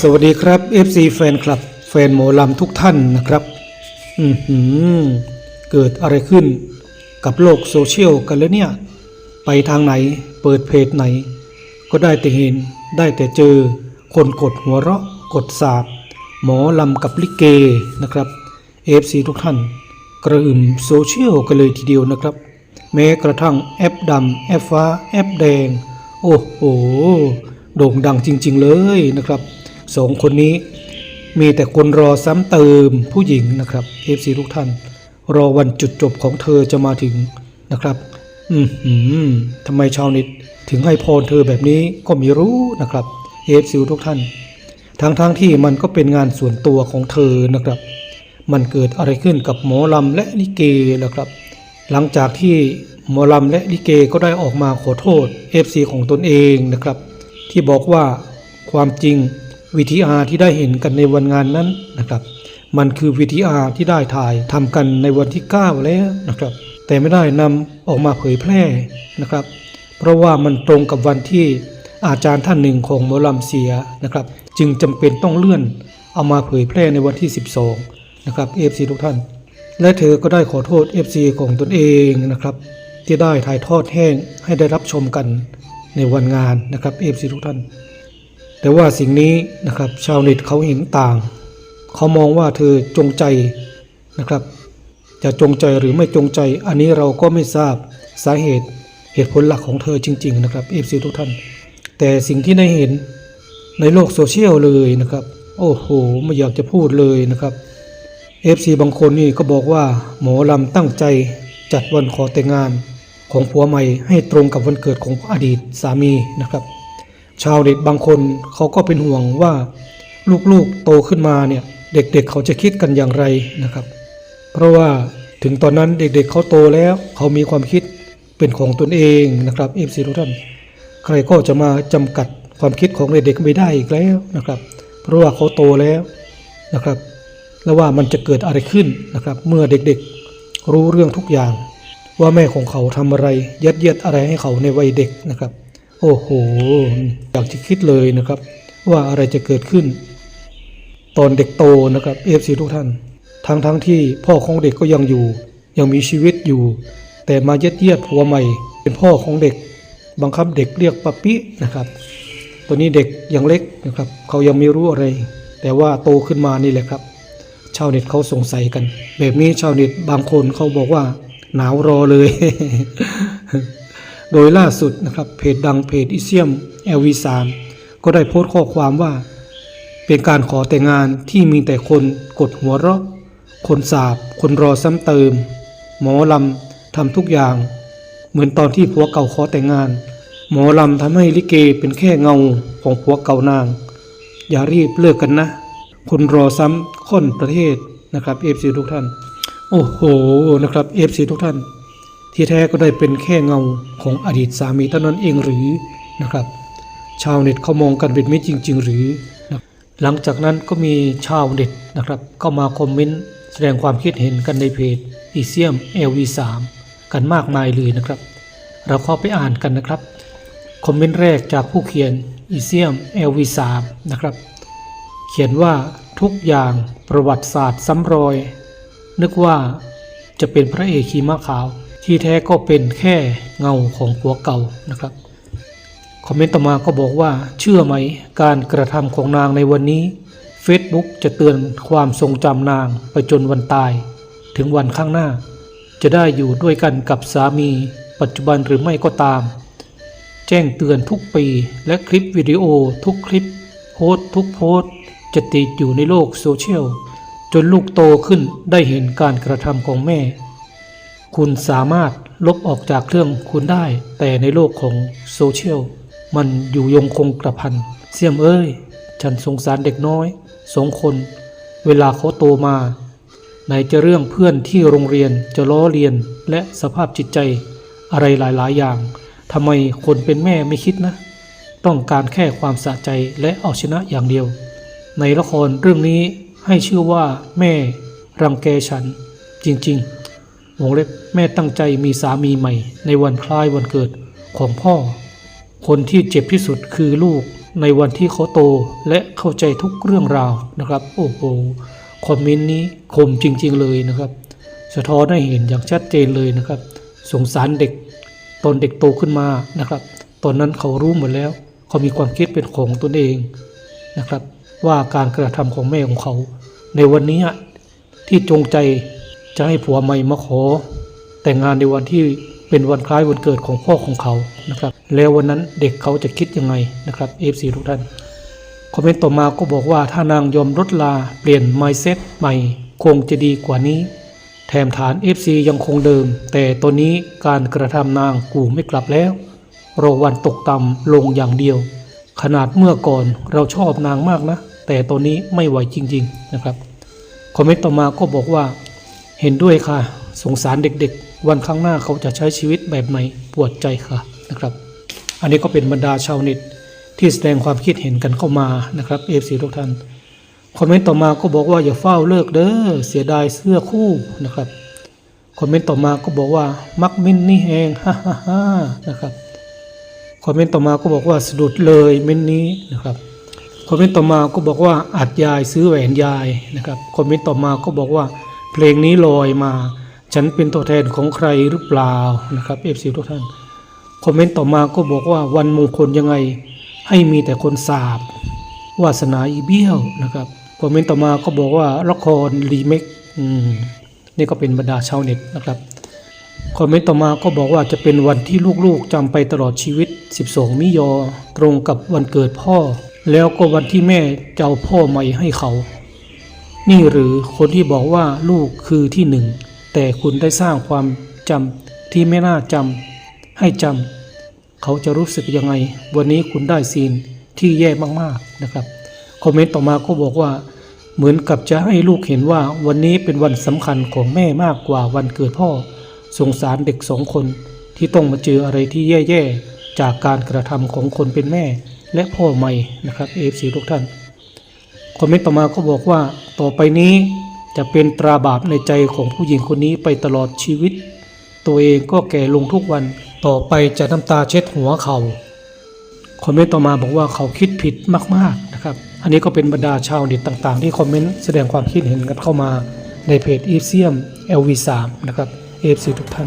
สวัสดีครับ FC แฟนคลับ แฟนหมอลำทุกท่านนะครับ อือหือเกิดอะไรขึ้นกับโลกโซเชียลกันแล้วเนี่ย ไปทางไหนเปิดเพจไหน ก็ได้แต่เห็นได้แต่เจอ คนกดหัวเราะ กดสาบ หมอลำกับลิเกนะครับ FC ทุกท่าน กระหึ่มโซเชียลกันเลยทีเดียวนะครับ แม้กระทั่งแอปดำแอปฟ้าแอปแดง โอ้โห โด่งดังจริง ๆ เลยนะครับ สองคนนี้ มีแต่คนรอซ้ำเติมผู้หญิงนะครับ FC ทุกท่าน รอวันจุดจบของเธอจะมาถึงนะครับ อืมทำไมชาวเน็ตถึงให้พรเธอแบบนี้ก็ไม่รู้นะครับ FC ทุกท่าน ทั้งๆทที่มันก็เป็นงานส่วนตัวของเธอนะครับ มันเกิดอะไรขึ้นกับหมอลำและลิเกล่ะครับ หลังจากที่หมอลำและลิเกก็ได้ออกมาขอโทษ FC ของตนเองนะครับ ที่บอกว่าความจริง VTR ที่ได้เห็นกันในวันงานนั้นนะครับ มันคือ VTR ที่ได้ถ่ายทำกันในวันที่ 9 แล้วนะครับ แต่ไม่ได้นำออกมาเผยแพร่นะครับ เพราะว่ามันตรงกับวันที่อาจารย์ท่านหนึ่งของหมอลำเสียนะครับ จึงจำเป็นต้องเลื่อนเอามาเผยแพร่ในวันที่ 12 นะครับ FC ทุกท่าน และเธอก็ได้ขอโทษ FC ของตนเองนะครับ ที่ได้ถ่ายทอดแห้งให้ได้รับชมกันในวันงานนะครับ FC ทุกท่าน แต่ว่าสิ่งนี้นะครับชาวเน็ตเขาเห็นต่าง เขามองว่าเธอจงใจนะครับ จะจงใจหรือไม่จงใจ อันนี้เราก็ไม่ทราบสาเหตุเหตุผลหลักของเธอจริง ๆ นะครับ FC ทุกท่าน แต่สิ่งที่ได้เห็นในโลกโซเชียลเลยนะครับ โอ้โหไม่อยากจะพูดเลยนะครับ FC บางคนนี่ก็บอกว่าหมอลำตั้งใจจัดวันขอแต่งงานของผัวใหม่ให้ตรงกับวันเกิดของอดีตสามีนะครับ ชาวเด็กบางคนเขาก็เป็นห่วงว่าลูกๆโตขึ้นมาเนี่ยเด็กๆเเขาจะคิดกันอย่างไรนะครับ เพราะว่าถึงตอนนั้นเด็กๆเขาโตแล้วเขามีความคิดเป็นของตนเองนะครับเอฟซีทุกท่านใครก็จะมาจำกัดความคิดของเด็กๆไม่ได้อีกแล้วนะครับ เพราะว่าเขาโตแล้วนะครับ แล้วว่ามันจะเกิดอะไรขึ้นนะครับ เมื่อเด็กๆรู้เรื่องทุกอย่าง ว่าแม่ของเขาทำอะไรยัดเยียดอะไรให้เขาในวัยเด็กนะครับ โอ้โห อยากจะคิดเลยนะครับ ว่าอะไรจะเกิดขึ้น ตอนเด็กโตนะครับเอฟซีทุกท่าน ทั้งทั้งที่พ่อของเด็กก็ยังอยู่ ยังมีชีวิตอยู่ แต่มาเยัดเยียดผัวใหม่ เป็นพ่อของเด็ก บังคับเด็กเรียกปะปินะครับตัวนี้เด็กยังเล็กนะครับ เขายังไม่รู้อะไร แต่ว่าโตขึ้นมานี่แหละครับ ชาวเน็ตเขาสงสัยกัน แบบนี้ชาวเน็ตบางคนเขาบอกว่า หนาวรอเลย โดยล่าสุดนะครับเพจดังเพจอิเซียม LV3 ก็ได้โพสต์ข้อความว่า เป็นการขอแต่งงานที่มีแต่คนกดหัวเราะ คนสาบ คนรอซ้ำเติม หมอลำทำทุกอย่าง เหมือนตอนที่ผัวเก่าขอแต่งงาน หมอลำทำให้ลิเกเป็นแค่เงาของผัวเก่านาง อย่ารีบเลิกกันนะ คนรอซ้ำค่อนประเทศนะครับเอฟซีทุกท่าน โอ้โหนะครับเอฟซีทุกท่าน ที่แท้ก็ได้เป็นแค่เงาของอดีตสามีเท่านั้นเองหรือนะครับ ชาวเน็ตเขามองกันเป็นไม่จริง ๆ หรือนะหลังจากนั้นก็มีชาวเน็ตนะครับเข้ามาคอมเมนต์แสดงความคิดเห็นกันในเพจอีเซียม LV3 กันมากมายเลยนะครับ เราเข้าไปอ่านกันนะครับ คอมเมนต์แรกจากผู้เขียนอีเซียม LV3 นะครับ เขียนว่าทุกอย่างประวัติศาสตร์ซ้ำรอย นึกว่าจะเป็นพระเอกขี่ม้าขาว ที่แท้ก็เป็นแค่เงาของผัวเก่านะครับ คอมเมนต์ต่อมาก็บอกว่า เชื่อไหมการกระทำของนางในวันนี้ Facebook จะเตือนความทรงจำนางไปจนวันตาย ถึงวันข้างหน้า จะได้อยู่ด้วยกันกับสามีปัจจุบันหรือไม่ก็ตาม แจ้งเตือนทุกปีและคลิปวิดีโอทุกคลิป โพสทุกโพสจะติดอยู่ในโลกโซเชียลจนลูกโตขึ้นได้เห็นการกระทำของแม่ คุณสามารถลบออกจากเครื่องคุณได้ แต่ในโลกของโซเชียลมันอยู่ยงคงกระพันเสี่ยมเอ้ย ฉันสงสารเด็กน้อยสองคน เวลาเขาโตมาไหนจะเรื่องเพื่อนที่โรงเรียนจะล้อเลียนและสภาพจิตใจ อะไรหลาย ๆ อย่างทำไมคนเป็นแม่ไม่คิดนะ ต้องการแค่ความสะใจและเอาชนะอย่างเดียว ในละครเรื่องนี้ให้ชื่อว่าแม่รังแกฉันจริง ๆ วงเล็บแม่ตั้งใจมีสามีใหม่ ในวันคล้ายวันเกิดของพ่อ คนที่เจ็บที่สุดคือลูกในวันที่เขาโตและเข้าใจทุกเรื่องราวนะครับ โอ้โหคอมเมนต์นี้คมจริง ๆ เลยนะครับ สะท้อนให้เห็นอย่างชัดเจนเลยนะครับ สงสารเด็กตอนเด็กโตขึ้นมานะครับ ตอนนั้นเขารู้หมดแล้ว เขามีความคิดเป็นของตนเองนะครับ ว่าการกระทำของแม่ของเขา ในวันนี้ที่จงใจ จะให้ผัวใหม่มาขอ แต่งงานในวันที่เป็นวันคล้ายวันเกิดของพ่อของเขานะครับ แล้ววันนั้นเด็กเขาจะคิดยังไงนะครับ FC ทุกท่านคอมเมนต์ต่อมาก็บอกว่าถ้านางยอมลดลาเปลี่ยน mindset ใหม่คงจะดีกว่านี้ แถมฐาน FC ยังคงเดิม แต่ตอนนี้การกระทำนางกูไม่กลับแล้วรอวันตกต่ำลงอย่างเดียว ขนาดเมื่อก่อนเราชอบนางมากนะ แต่ตอนนี้ไม่ไหวจริง ๆนะครับ คอมเมนต์ต่อมาก็บอกว่า เห็นด้วยค่ะ สงสารเด็กๆ วันข้างหน้าเขาจะใช้ชีวิตแบบไหนปวดใจค่ะนะครับ อันนี้ก็เป็นบรรดาชาวเน็ตที่แสดงความคิดเห็นกันเข้ามานะครับเอฟซีทุกท่านคอมเมนต์ต่อมาก็บอกว่าอย่าเฝ้าเลิกเด้อเสียดายเสื้อคู่นะครับคอมเมนต์ต่อมาก็บอกว่ามักมินนี่เองฮ่าฮ่าฮ่านะครับคอมเมนต์ต่อมาก็บอกว่าสะดุดเลยเมนนี้นะครับคอมเมนต์ต่อมาก็บอกว่าอัดยายซื้อแหวนยายนะครับคอมเมนต์ต่อมาก็บอกว่า เพลงนี้ลอยมา ฉันเป็นตัวแทนของใครหรือเปล่านะครับเอฟซีทุกท่านคอมเมนต์ต่อมาก็บอกว่าวันมงคลยังไง ให้มีแต่คนสาบวาสนาอีเบี้ยวนะครับคอมเมนต์ต่อมาก็บอกว่าละครรีเมคอืมนี่ก็เป็นบรรดาชาวเน็ตนะครับคอมเมนต์ต่อมาก็บอกว่าจะเป็นวันที่ลูกๆจำไปตลอดชีวิต 12 มิยอ ตรงกับวันเกิดพ่อ แล้วก็วันที่แม่จะเอาพ่อใหม่ให้เขา นี่หรือคนที่บอกว่าลูกคือที่หนึ่ง แต่คุณได้สร้างความจำที่ไม่น่าจำให้จำเขาจะรู้สึกยังไง วันนี้คุณได้ซีนที่แย่มากๆนะครับคอมเมนต์ต่อมาก็บอกว่า เหมือนกับจะให้ลูกเห็นว่าวันนี้เป็นวันสำคัญของแม่มากกว่าวันเกิดพ่อสงสารเด็กสองคน ที่ต้องมาเจออะไรที่แย่ๆจากการกระทำของคนเป็นแม่ และพ่อใหม่นะครับเอฟซีทุกท่าน คอมเมนต์ต่อมาก็บอกว่าต่อไปนี้จะเป็นตราบาปในใจของผู้หญิงคนนี้ไปตลอดชีวิต ตัวเองก็แก่ลงทุกวันต่อไปจะน้ำตาเช็ดหัวเขาคอมเมนต์ต่อมาบอกว่าเขาคิดผิดมากๆนะครับ อันนี้ก็เป็นบรรดาชาวเน็ตต่างๆ ที่คอมเมนต์แสดงความคิดเห็นกันเข้ามาในเพจอีเซียม LV3 นะครับ AFC ทุกท่าน